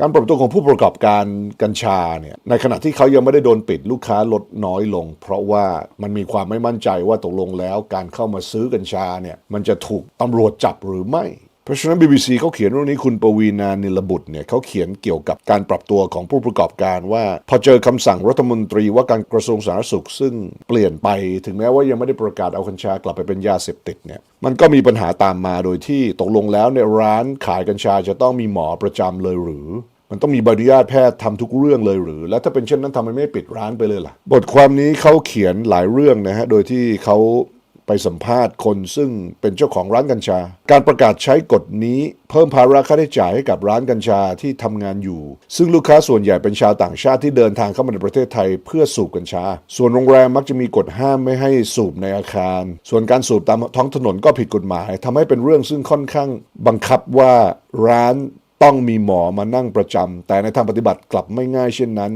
การปรับตัวของผู้ประกอบการกัญชาเนี่ยในขณะที่เขายังไม่ได้โดนปิดลูกค้าลดน้อยลง เพราะว่ามันมีความไม่มั่นใจว่าตกลงแล้วการเข้ามาซื้อกัญชาเนี่ยมันจะถูกตำรวจจับหรือไม่ เพราะฉะนั้น BBC เขาเขียนเรื่องนี้คุณปวีนานิลบุตรเนี่ยเขาเขียนเกี่ยวกับการปรับตัวของผู้ประกอบการว่า พอเจอคำสั่งรัฐมนตรีว่าการกระทรวงสาธารณสุข ซึ่งเปลี่ยนไปถึงแม้ว่ายังไม่ได้ประกาศเอากัญชากลับไปเป็นยาเสพติดเนี่ยมันก็มีปัญหาตามมาโดยที่ตกลงแล้วในร้านขายกัญชาจะต้องมีหมอประจำเลยหรือมันต้องมีใบอนุญาตแพทย์ทำทุกเรื่องเลยหรือ แล้วถ้าเป็นเช่นนั้นทำไมไม่ปิดร้านไปเลยล่ะ บทความนี้เขาเขียนหลายเรื่องนะฮะ โดยที่เขา ไปสัมภาษณ์คนซึ่งเป็นเจ้าของร้านกัญชา การประกาศใช้กฎนี้เพิ่มภาระค่าใช้จ่ายให้กับร้านกัญชาที่ทำงานอยู่ ซึ่งลูกค้าส่วนใหญ่เป็นชาวต่างชาติที่เดินทางเข้ามาในประเทศไทยเพื่อสูบกัญชา ส่วนโรงแรมมักจะมีกฎห้ามไม่ให้สูบในอาคาร ส่วนการสูบตามท้องถนนก็ผิดกฎหมายทำให้เป็นเรื่องซึ่งค่อนข้างบังคับว่าร้านต้องมีหมอมานั่งประจำแต่ในทางปฏิบัติกลับไม่ง่ายเช่นนั้น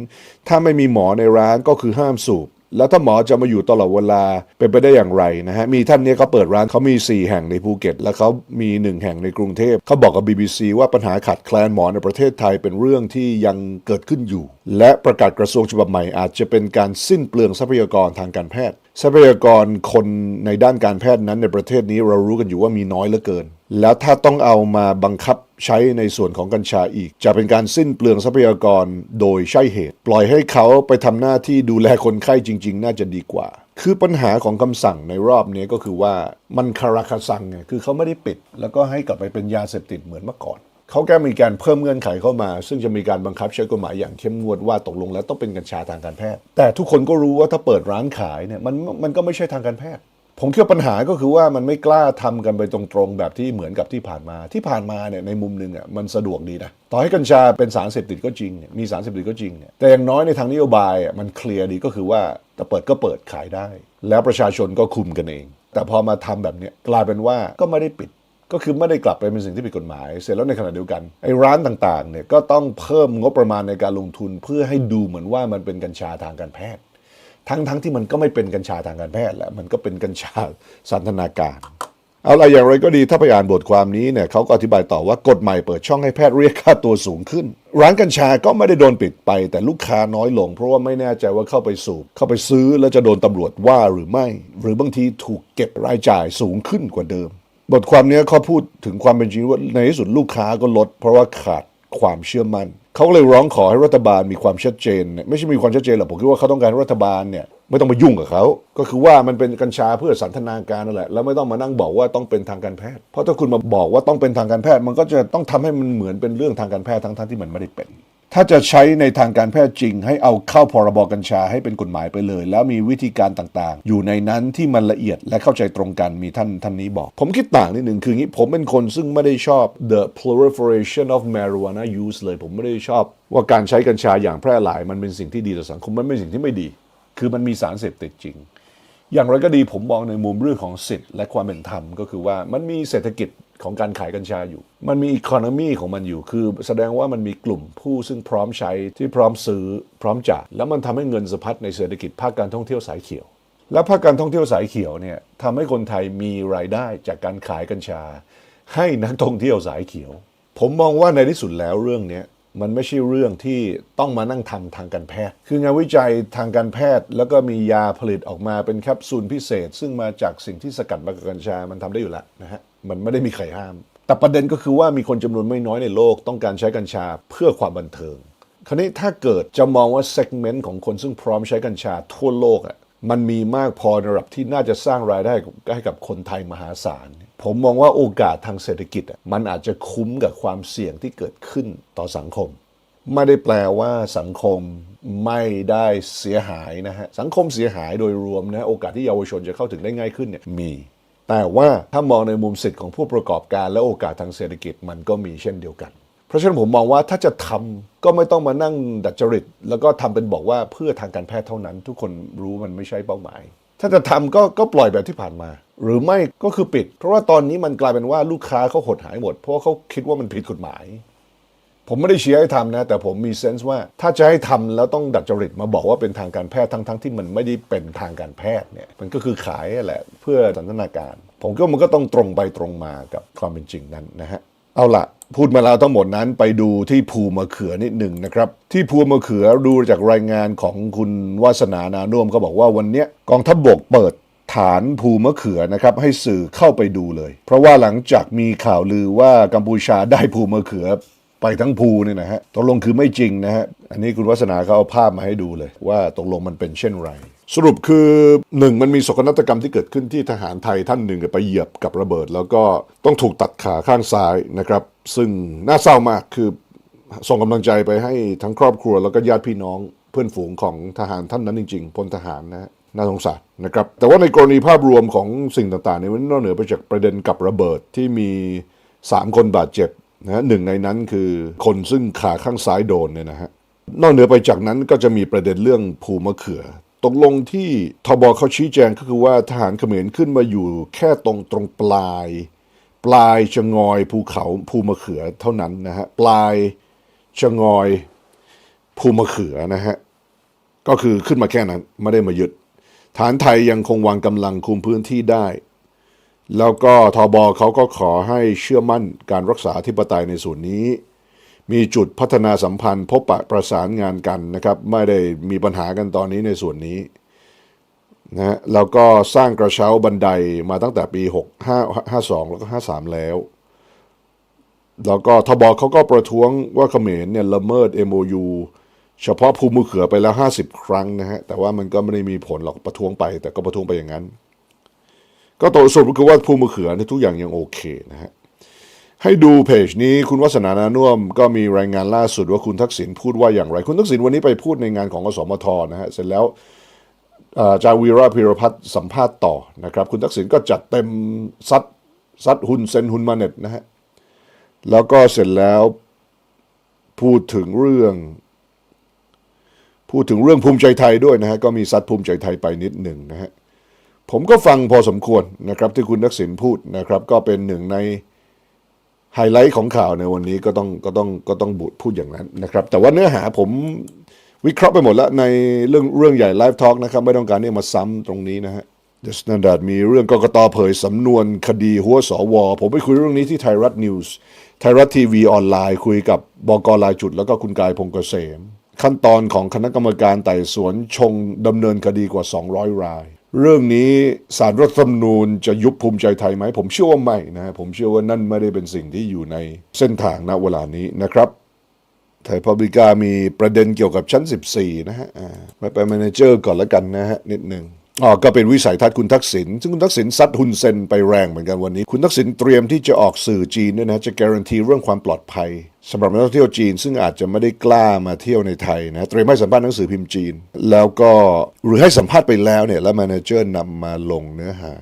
ถ้าไม่มีหมอในร้านก็คือห้ามสูบ แล้วถ้าหมอจะมาอยู่ตลอดเวลาเป็นไปได้อย่างไรนะฮะ มีท่านนี้เขาเปิดร้านเขามี 4 แห่งในภูเก็ต แล้วเขามี 1 แห่งในกรุงเทพ เขาบอกกับ BBC ว่าปัญหาขาดแคลนหมอในประเทศไทยเป็นเรื่องที่ยังเกิดขึ้นอยู่ และประกาศกระทรวงฉบับใหม่อาจจะเป็นการสิ้นเปลืองทรัพยากรทางการแพทย์ทรัพยากรคนในด้านการแพทย์นั้นในประเทศนี้เรารู้กันอยู่ว่ามีน้อยเหลือเกิน แล้วถ้าต้องเอามาบังคับใช้ในส่วนของกัญชาอีก จะเป็นการสิ้นเปลืองทรัพยากรโดยใช่เหตุ ปล่อยให้เขาไปทำหน้าที่ดูแลคนไข้จริง ๆ น่าจะดีกว่า คือปัญหาของคำสั่งในรอบนี้ก็คือว่ามันคาราคาซังไงคือเขาไม่ได้ปิด แล้วก็ให้กลับไปเป็นยาเสพติดเหมือนเมื่อก่อน เขาแค่มีการเพิ่มเงื่อนไขเข้ามา ซึ่งจะมีการบังคับใช้กฎหมายอย่างเข้มงวดว่าตกลงแล้วต้องเป็นกัญชาทางการแพทย์ แต่ทุกคนก็รู้ว่าถ้าเปิดร้านขายเนี่ยมันมันก็ไม่ใช่ทางการแพทย์ ผมคิดว่าปัญหาก็คือว่ามันไม่กล้าทำกันไปตรงๆแบบที่เหมือนกับที่ผ่านมา ที่ผ่านมาเนี่ยในมุมหนึ่งอะมันสะดวกดีนะต่อให้กัญชาเป็นสารเสพติดก็จริงเนี่ยมีสารเสพติดก็จริงเนี่ยแต่อย่างน้อยในทางนโยบายอะมันเคลียร์ดีก็คือว่าจะเปิดก็เปิดขายได้ แล้วประชาชนก็คุมกันเอง แต่พอมาทำแบบนี้กลายเป็นว่าก็ไม่ได้ปิด ก็คือไม่ได้กลับไปเป็นสิ่งที่ผิดกฎหมาย เสร็จแล้วในขณะเดียวกันไอ้ร้านต่างๆเนี่ยก็ต้องเพิ่มงบประมาณในการลงทุน เพื่อให้ดูเหมือนว่ามันเป็นกัญชาทางการแพทย์ ทั้งๆทที่มันก็ไม่เป็นกัญชาทางการแพทย์แหละมันก็เป็นกัญชาสันทนาการเอาละอย่างไรก็ดีถ้าไปอ่านบทความนี้เนี่ยเขาก็อธิบายต่อว่ากฎใหม่เปิดช่องให้แพทย์เรียกค่าตัวสูงขึ้น ร้านกัญชาก็ไม่ได้โดนปิดไป แต่ลูกค้าน้อยลง เพราะว่าไม่แน่ใจว่าเข้าไปสูบเข้าไปซื้อแล้วจะโดนตำรวจว่าหรือไม่ หรือบางทีถูกเก็บรายจ่ายสูงขึ้นกว่าเดิม บทความนี้เขาพูดถึงความเป็นจริงว่าในที่สุดลูกค้าก็ลด เพราะว่าขาดความเชื่อมั่นเขาเลยร้องขอให้รัฐบาลมีความชัดเจน ไม่ใช่มีความชัดเจนหรอกผมคิดว่าเขาต้องการรัฐบาลเนี่ยไม่ต้องมายุ่งกับเขาก็คือว่ามันเป็นกัญชาเพื่อสันทนาการนั่นแหละแล้วไม่ต้องมานั่งบอกว่าต้องเป็นทางการแพทย์ เพราะถ้าคุณมาบอกว่าต้องเป็นทางการแพทย์ มันก็จะต้องทำให้มันเหมือนเป็นเรื่องทางการแพทย์ทั้งๆที่มันไม่ได้เป็น ถ้าจะใช้ในทางการแพทย์จริง ให้เอาเข้าพรบกัญชาให้เป็นกฎหมายไปเลย แล้วมีวิธีการต่างๆ อยู่ในนั้นที่มันละเอียดและเข้าใจตรงกันมีท่านท่านนี้บอก ผมคิดต่างนิดหนึ่งคืองี้ผมเป็นคนซึ่งไม่ได้ชอบ the proliferation of marijuana use เลย ผมไม่ได้ชอบ ว่าการใช้กัญชาอย่างแพร่หลาย มันเป็นสิ่งที่ดีต่อสังคมมันเป็นสิ่งที่ไม่ดี คือมันมีสารเสพติดจริง อย่างไรก็ดีผมมองในมุมเรื่องของสิทธิ์และความเป็นธรรมก็คือว่ามันมีเศรษฐกิจ ของการขายกัญชาอยู่ มันมีอีโคโนมีของมันอยู่ คือแสดงว่ามันมีกลุ่มผู้ซึ่งพร้อมใช้ที่พร้อมซื้อพร้อมจ่ายแล้วมันทำให้เงินสะพัดในเศรษฐกิจภาคการท่องเที่ยวสายเขียว และภาคการท่องเที่ยวสายเขียวเนี่ยทำให้คนไทยมีรายได้จากการขายกัญชา ให้นักท่องเที่ยวสายเขียว ผมมองว่าในที่สุดแล้วเรื่องนี้มันไม่ใช่เรื่องที่ต้องมานั่งทำทางการแพทย์ คืองานวิจัยทางการแพทย์ แล้วก็มียาผลิตออกมาเป็นแคปซูลพิเศษ ซึ่งมาจากสิ่งที่สกัดมาจากกัญชา มันทำได้อยู่แล้วนะฮะ มันไม่ได้มีใครห้าม แต่ประเด็นก็คือว่ามีคนจำนวนไม่น้อยในโลกต้องการใช้กัญชาเพื่อความบันเทิง คราวนี้ถ้าเกิดจะมองว่าเซกเมนต์ของคนซึ่งพร้อมใช้กัญชาทั่วโลกอะมันมีมากพอในระดับที่น่าจะสร้างรายได้ให้กับคนไทยมหาศาล ผมมองว่าโอกาสทางเศรษฐกิจอะมันอาจจะคุ้มกับความเสี่ยงที่เกิดขึ้นต่อสังคม ไม่ได้แปลว่าสังคมไม่ได้เสียหายนะฮะ สังคมเสียหายโดยรวมนะ โอกาสที่เยาวชนจะเข้าถึงได้ง่ายขึ้นเนี่ยมี แต่ว่าถ้ามองในมุมสิทธิ์ของผู้ประกอบการและโอกาสทางเศรษฐกิจมันก็มีเช่นเดียวกัน เพราะฉะนั้นผมมองว่าถ้าจะทำก็ไม่ต้องมานั่งดัดจริต แล้วก็ทำเป็นบอกว่าเพื่อทางการแพทย์เท่านั้น ทุกคนรู้มันไม่ใช่เป้าหมาย ถ้าจะทำก็ก็ปล่อยแบบที่ผ่านมา หรือไม่ก็คือปิด เพราะว่าตอนนี้มันกลายเป็นว่าลูกค้าเขาหดหายหมด เพราะเขาคิดว่ามันผิดกฎหมาย ผมไม่ได้เชียร์ให้ทำนะ แต่ผมมีเซนส์ว่าถ้าจะให้ทำแล้วต้องดัดจริตมาบอกว่าเป็นทางการแพทย์ทั้งๆ ที่มันไม่ได้เป็นทางการแพทย์เนี่ยมันก็คือขายแหละเพื่อสันทนาการ ผมก็มันก็ต้องตรงไปตรงมากับความเป็นจริงนั้นนะฮะเอาละพูดมาแล้วทั้งหมดนั้นไปดูที่ภูมะเขือนิดหนึ่งนะครับ ที่ภูมะเขือดูจากรายงานของคุณวาสนานานุ่มเขาบอกว่าวันนี้กองทัพบกเปิดฐานภูมะเขือนะครับให้สื่อเข้าไปดูเลย เพราะว่าหลังจากมีข่าวลือว่ากัมพูชาได้ภูมะเขือ ไปทั้งภูเนี่ยนะฮะตกลงคือไม่จริงนะฮะอันนี้คุณวัฒนาเขาเอาภาพมาให้ดูเลย ว่าตกลงมันเป็นเช่นไรสรุปคือหนึ่งมันมีโศกนาฏกรรมที่เกิดขึ้นที่ทหารไทยท่านหนึ่งไปเหยียบกับระเบิด แล้วก็ต้องถูกตัดขาข้างซ้ายนะครับ ซึ่งน่าเศร้ามากคือส่งกำลังใจไปให้ทั้งครอบครัวแล้วก็ญาติพี่น้องเพื่อนฝูงของทหารท่านนั้นจริงๆพลทหารนะน่าสงสารนะครับ แต่ว่าในกรณีภาพรวมของสิ่งต่างๆนี่ยมันนอกเหนือไปจากประเด็นกับระเบิดที่มี 3 คนบาดเจ็บ นะหนึ่งในนั้นคือคนซึ่งขาข้างซ้ายโดนเนี่ยนะฮะนอกเหนือไปจากนั้นก็จะมีประเด็นเรื่องภูมะเขือ ตกลงที่ทบเขาชี้แจงก็คือว่าทหารเขมรขึ้นมาอยู่แค่ตรงตรงปลาย ปลายชะงอยภูเขาภูมะเขือเท่านั้นนะฮะปลายชะงอยภูมะเขือนะฮะก็คือขึ้นมาแค่นั้นไม่ได้มายึดฐานไทยยังคงวางกำลังคุมพื้นที่ได้ แล้วก็ทบเขาก็ขอให้เชื่อมั่นการรักษาธิปไตยในส่วนนี้ มีจุดพัฒนาสัมพันธ์ พบปะประสานงานกันนะครับ ไม่ได้มีปัญหากันตอนนี้ในส่วนนี้นะฮะแล้วก็สร้างกระเช้าบันไดมาตั้งแต่ปี 65 52 แล้วก็ 53 แล้ว แล้วก็ทบเขาก็ประท้วงว่าเขมรเนี่ยละเมิด MOU เฉพาะภูมิเขือไปแล้ว 50 ครั้งนะฮะแต่ว่ามันก็ไม่ได้มีผลหรอกประท้วงไป แต่ก็ประท้วงไปอย่างนั้น ก็ตัวสรุปก็คือว่าภูมิเขือเนี่ยทุกอย่างยังโอเคนะฮะให้ดูเพจนี้คุณวัฒนานานุ่มก็มีรายงานล่าสุดว่าคุณทักษิณพูดว่าอย่างไร คุณทักษิณวันนี้ไปพูดในงานของอสมทนะฮะเสร็จแล้วจ่าจาวีระพิรพัฒน์สัมภาษณ์ต่อนะครับ คุณทักษิณก็จัดเต็มซัดซัดหุนเซนหุนมาเน็ตนะฮะแล้วก็เสร็จแล้วพูดถึงเรื่อง พูดถึงเรื่องภูมิใจไทยด้วยนะฮะก็มีซัดภูมิใจไทยไปนิดหนึ่งนะฮะ ผมก็ฟังพอสมควรนะครับที่คุณทักษิณพูดนะครับก็เป็นหนึ่งในไฮไลท์ของข่าวในวันนี้ก็ต้องก็ต้องก็ต้องบุพูดอย่างนั้นนะครับ แต่ว่าเนื้อหาผมวิเคราะห์ไปหมดแล้วในเรื่องเรื่องใหญ่ไลฟ์ทอล์กนะครับไม่ต้องการที่ยมาซ้ำตรงนี้นะฮะ The Standard มีเรื่องกกตเผยสำนวนคดีหัวสว ผมไปคุยเรื่องนี้ที่ไทยรัฐนิวส์ไทยรัฐทีวีออนไลน์คุยกับบกลายจุดแล้วก็คุณกายพงษ์เกษม ขั้นตอนของคณะกรรมการไต่สวนชงดำเนินคดีกว่า 200 ราย เรื่องนี้สารรัฐธรรมนูญจะยุบภูมิใจไทยไหม ผมเชื่อว่าไม่นะฮะผมเชื่อว่านั่นไม่ได้เป็นสิ่งที่อยู่ในเส้นทางณเวลานี้นะครับไทยพับลิกามีประเด็นเกี่ยวกับชั้น 14 นะฮะอ่าไปไปแมเนเจอร์ก่อนแล้วกันนะฮะนิดหนึ่ง อ๋อก็เป็นวิสัยทัศน์คุณทักษิณซึ่งคุณทักษิณซัดฮุนเซนไปแรงเหมือนกันวันนี้ คุณทักษิณเตรียมที่จะออกสื่อจีนด้วยนะจะการันตีเรื่องความปลอดภัยสำหรับนักท่องเที่ยวจีน ซึ่งอาจจะไม่ได้กล้ามาเที่ยวในไทยนะเตรียมให้สัมภาษณ์หนังสือพิมพ์จีน แล้วก็หรือให้สัมภาษณ์ไปแล้วเนี่ยแล้วแมเนเจอร์นำมาลงเนื้อหา